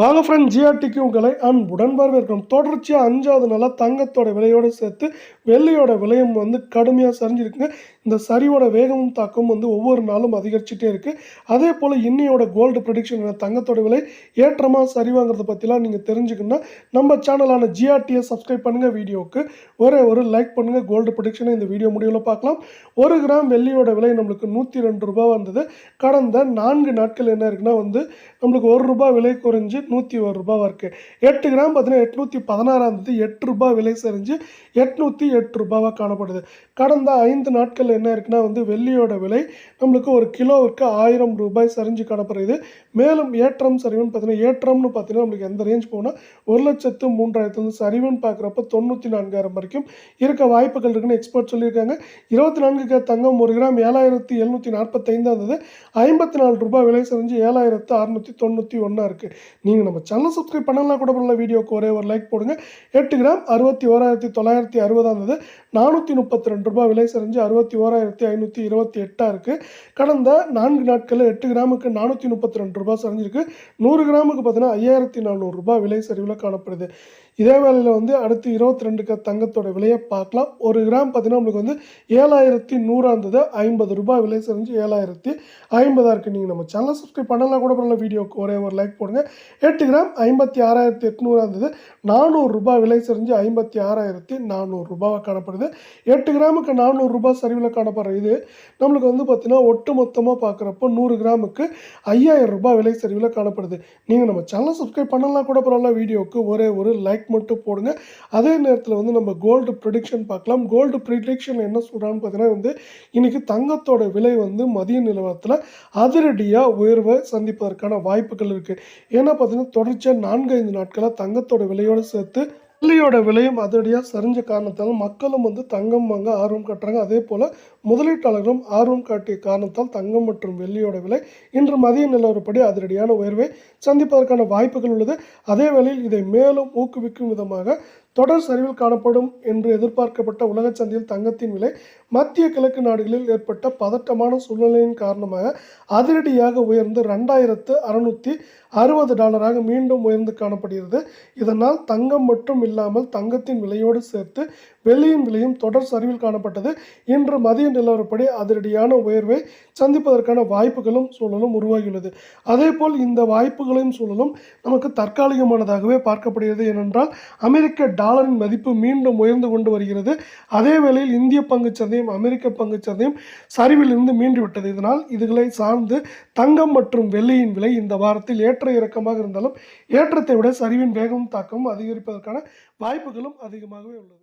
வாங்க ஃப்ரெண்ட் ஜிஆர்டிக்கு உங்களை அன்புடன் வரவேற்கிறோம். தொடர்ச்சியாக அஞ்சாவது நாளாக தங்கத்தோட விலையோடு சேர்த்து வெள்ளியோட விலையும் வந்து கடுமையாக சரிஞ்சிருக்குங்க. இந்த சரிவோட வேகமும் தாக்கமும் வந்து ஒவ்வொரு நாளும் அதிகரிச்சுட்டே இருக்குது அதே போல் இன்னையோட கோல்டு ப்ரொடிக்ஷன் தங்கத்தோட விலை ஏற்றமாக சரிவாங்கிறத பற்றிலாம் நீங்கள் தெரிஞ்சுக்கணும்னா நம்ம சேனலான ஜிஆர்டியை சப்ஸ்கிரைப் பண்ணுங்கள் வீடியோவுக்கு ஒரே ஒரு லைக் பண்ணுங்கள் கோல்டு ப்ரொடிக்ஷனை இந்த வீடியோ முடிவில் பார்க்கலாம். ஒரு கிராம் வெள்ளியோட விலை நம்மளுக்கு நூற்றி ரெண்டு ரூபா வந்தது. கடந்த நான்கு நாட்கள் என்ன இருக்குன்னா வந்து நம்மளுக்கு ஒரு ரூபாய் விலை குறைஞ்சு நூற்றி ஒரு ரூபாவாக இருக்குது எட்டு கிராம் பார்த்தீங்கன்னா எட்நூற்றி பதினாறாம் தேதி எட்டு ரூபாய் விலை சரிஞ்சு எட்நூற்றி எட்டு ரூபாவாக காணப்படுது. கடந்த ஐந்து நாட்கள் என்ன இருக்குன்னா வந்து வெள்ளியோட விலை நம்மளுக்கு ஒரு கிலோவுக்கு ஆயிரம் ரூபாய் சரிஞ்சு காணப்படுது. மேலும் ஏற்றம் சரிவுன்னு பார்த்தீங்கன்னா ஏற்றம்னு பார்த்தீங்கன்னா நம்மளுக்கு எந்த ரேஞ்ச் போனால் ஒரு லட்சத்து மூன்றாயிரத்து வந்து சரிவுன்னு பார்க்குறப்ப தொண்ணூற்றி நான்காயிரம் வரைக்கும் இருக்க வாய்ப்புகள் இருக்குன்னு எக்ஸ்பர்ட் சொல்லியிருக்காங்க. இருபத்தி நான்கு தங்கம் ஒரு கிராம் ஏழாயிரத்தி எழுநூற்றி நாற்பத்தைந்தாக இருந்தது ஐம்பத்தி நாலு ரூபாய் விலை சரிஞ்சு ஏழாயிரத்து அறுநூற்றி தொண்ணூற்றி ஒன்றா இருக்குது நீங்கள் நம்ம சேனல் சப்ஸ்கிரைப் பண்ணலாம் கூட பண்ணல வீடியோக்கு ஒரே ஒரு லைக் போடுங்க. எட்டு கிராம் அறுபத்தி ஓராயிரத்தி தொள்ளாயிரத்தி அறுபதாந்தது இருந்தது நானூற்றி முப்பத்தி ரெண்டு ரூபாய் விலை செஞ்சு அறுபத்தி ஓராயிரத்தி ஐநூற்றி இருபத்தி எட்டாக இருக்குது கடந்த நான்கு நாட்களில் எட்டு கிராமுக்கு நானூற்றி முப்பத்தி ரெண்டு ரூபாய் சரிஞ்சிருக்கு. நூறு கிராமுக்கு பார்த்தீங்கன்னா ஐயாயிரத்தி நானூறு ரூபாய் விலை சரிவில் காணப்படுது. இதே வேலையில் வந்து அடுத்து இருபத்தி ரெண்டுக்கு தங்கத்தோட விலையை பார்க்கலாம். ஒரு கிராம் பார்த்தீங்கன்னா நம்மளுக்கு வந்து ஏழாயிரத்தி நூறாக இருந்தது ஐம்பது ரூபாய் விலை செஞ்சு ஏழாயிரத்தி ஐம்பதாக இருக்குது நீங்கள் நம்ம சேனலை சப்ஸ்கிரைப் பண்ணலாம் கூட பண்ணல வீடியோக்கு ஒரே ஒரு லைக் போடுங்க. எட்டு கிராம் ஐம்பத்தி ஆறாயிரத்தி எட்நூறாக இருந்தது நானூறுரூபா விலை செஞ்சு ஐம்பத்தி ஆறாயிரத்தி நானூறுரூபாவை காணப்படுது. எட்டு கிராமுக்கு நானூறு ரூபாய் சரிவில் காணப்படுற இது நம்மளுக்கு வந்து பார்த்தீங்கன்னா ஒட்டு மொத்தமாக பார்க்குறப்போ நூறு கிராமுக்கு ஐயாயிரம் ரூபாய் விலை சரிவில் காணப்படுது. நீங்கள் நம்ம சேனல் சப்ஸ்கிரைப் பண்ணலாம் கூட பரவாயில்ல வீடியோக்கு ஒரே ஒரு லைக் மட்டும் போடுங்க. அதே நேரத்தில் வந்து நம்ம கோல்டு ப்ரிடிக்ஷன் பார்க்கலாம். கோல்டு ப்ரிடிக்ஷன் என்ன சொல்கிறான்னு பார்த்தீங்கன்னா வந்து இன்னைக்கு தங்கத்தோட விலை வந்து மதிய நிலவரத்தில் அதிரடியாக உயர்வை சந்திப்பதற்கான வாய்ப்புகள் இருக்குது ஏன்னா பார்த்தீங்கன்னா தொடர்ச்சியாக நான்கு ஐந்து நாட்களாக தங்கத்தோட விலையோடு சேர்த்து வெள்ளியோட விலையும் அதிரடியாக சரிஞ்ச காரணத்தால் மக்களும் வந்து தங்கம் வாங்க ஆர்வம் காட்டுறாங்க. அதே போல் முதலீட்டாளர்களும் ஆர்வம் காட்டிய காரணத்தால் தங்கம் மற்றும் வெள்ளியோட விலை இன்று மதிய நிலவரப்படி அதிரடியான உயர்வை சந்திப்பதற்கான வாய்ப்புகள் உள்ளது. அதே வேளையில் இதை மேலும் ஊக்குவிக்கும் விதமாக தொடர் சரிவில் காணப்படும் என்று எதிர்பார்க்கப்பட்ட உலக சந்தையில் தங்கத்தின் விலை மத்திய கிழக்கு நாடுகளில் ஏற்பட்ட பதட்டமான சூழ்நிலையின் காரணமாக அதிரடியாக உயர்ந்து ரெண்டாயிரத்து அறுநூற்றி அறுபது டாலராக மீண்டும் உயர்ந்து காணப்படுகிறது. இதனால் தங்கம் மட்டும் இல்லாமல் தங்கத்தின் விலையோடு சேர்த்து வெள்ளியின் விலையும் தொடர் சரிவில் காணப்பட்டது. இன்று மதிய நிலவரப்படி அதிரடியான உயர்வை சந்திப்பதற்கான வாய்ப்புகளும் சூழலும் உருவாகியுள்ளது. அதேபோல் இந்த வாய்ப்புகளையும் சூழலும் நமக்கு தற்காலிகமானதாகவே பார்க்கப்படுகிறது ஏனென்றால் அமெரிக்க டாலரின் மதிப்பு மீண்டும் உயர்ந்து கொண்டு வருகிறது. அதே வேளையில் இந்திய பங்குச் சந்தையும் அமெரிக்க பங்குச் சந்தையும் சரிவிலிருந்து மீண்டு விட்டது இதனால் இதுகளை சார்ந்து தங்கம் மற்றும் வெள்ளியின் விலை இந்த வாரத்தில் ஏற்ற இறக்கமாக இருந்தாலும் ஏற்றத்தை விட சரிவின் வேகமும் தாக்கமும் அதிகரிப்பதற்கான வாய்ப்புகளும் அதிகமாகவே உள்ளது.